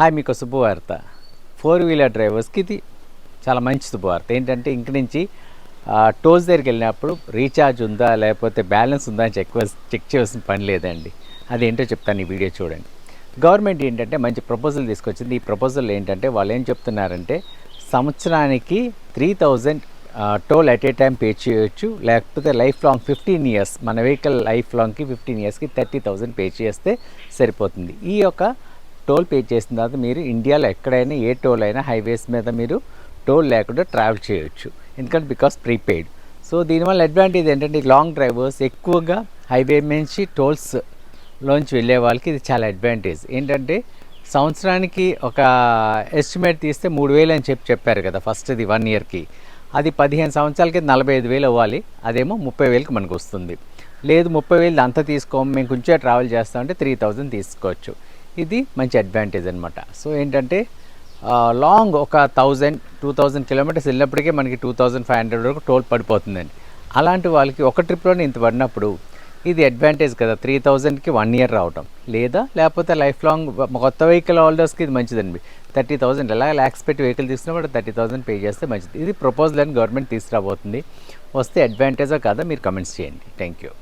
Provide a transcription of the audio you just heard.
Hi మీకు శుభవార్త. Four wheeler డ్రైవర్స్కి ఇది చాలా మంచి శుభవార్త. ఏంటంటే ఇంక నుంచి టోల్స్ దగ్గరికి వెళ్ళినప్పుడు రీఛార్జ్ ఉందా లేకపోతే బ్యాలెన్స్ ఉందా అని చెక్ చెక్ చేయాల్సిన పని లేదండి. అదేంటో చెప్తాను ఈ వీడియో చూడండి. గవర్నమెంట్ ఏంటంటే మంచి ప్రపోజల్ తీసుకొచ్చింది. ఈ ప్రపోజల్ ఏంటంటే వాళ్ళు ఏం చెప్తున్నారంటే సంవత్సరానికి three thousand toll at a time pay చేయొచ్చు. లేకపోతే లైఫ్ లాంగ్ ఫిఫ్టీన్ ఇయర్స్ మన వెహికల్ లైఫ్ లాంగ్కి ఫిఫ్టీన్ ఇయర్స్కి థర్టీ థౌజండ్ పే చేస్తే సరిపోతుంది. ఈ యొక్క టోల్ పే చేసిన తర్వాత మీరు ఇండియాలో ఎక్కడైనా ఏ టోల్ అయినా హైవేస్ మీద మీరు టోల్ లేకుండా ట్రావెల్ చేయొచ్చు. ఎందుకంటే బికాస్ ప్రీపెయిడ్. సో దీనివల్ల అడ్వాంటేజ్ ఏంటంటే లాంగ్ డ్రైవర్స్ ఎక్కువగా హైవే నుంచి టోల్స్ లోంచి వెళ్ళే వాళ్ళకి ఇది చాలా అడ్వాంటేజ్. ఏంటంటే సంవత్సరానికి ఒక ఎస్టిమేట్ తీస్తే మూడు వేలు అని చెప్పి చెప్పారు కదా ఫస్ట్ ఇది వన్ ఇయర్కి. అది పదిహేను సంవత్సరాలకి నలభై ఐదు వేలు అవ్వాలి. అదేమో ముప్పై వేలకి మనకు వస్తుంది. లేదు ముప్పై వేలు అంత తీసుకోము. మేము కొంచెం ట్రావెల్ చేస్తామంటే త్రీ థౌజండ్ తీసుకోవచ్చు. ఇది మంచి అడ్వాంటేజ్ అనమాట సో ఏంటంటే లాంగ్ ఒక థౌజండ్ టూ థౌజండ్ కిలోమీటర్స్ వెళ్ళినప్పటికే మనకి టూ థౌజండ్ ఫైవ్ హండ్రెడ్ వరకు టోల్ పడిపోతుందండి. అలాంటి వాళ్ళకి ఒక ట్రిప్లోనే ఇంత పడినప్పుడు ఇది అడ్వాంటేజ్ కదా త్రీ థౌజండ్కి వన్ ఇయర్ రావటం. లేదా లేకపోతే లైఫ్ లాంగ్ కొత్త వెహికల్ హోల్డర్స్కి ఇది మంచిదండి. థర్టీ థౌసండ్ ఎలా ల్యాక్స్ పెట్టి వెహికల్ తీసుకున్నప్పుడు థర్టీ థౌసండ్ పే చేస్తే మంచిది. ఇది ప్రపోజల్ అని గవర్నమెంట్ తీసుకురాబోతుంది. వస్తే అడ్వాంటేజా కాదా మీరు కమెంట్స్ చేయండి. Thank you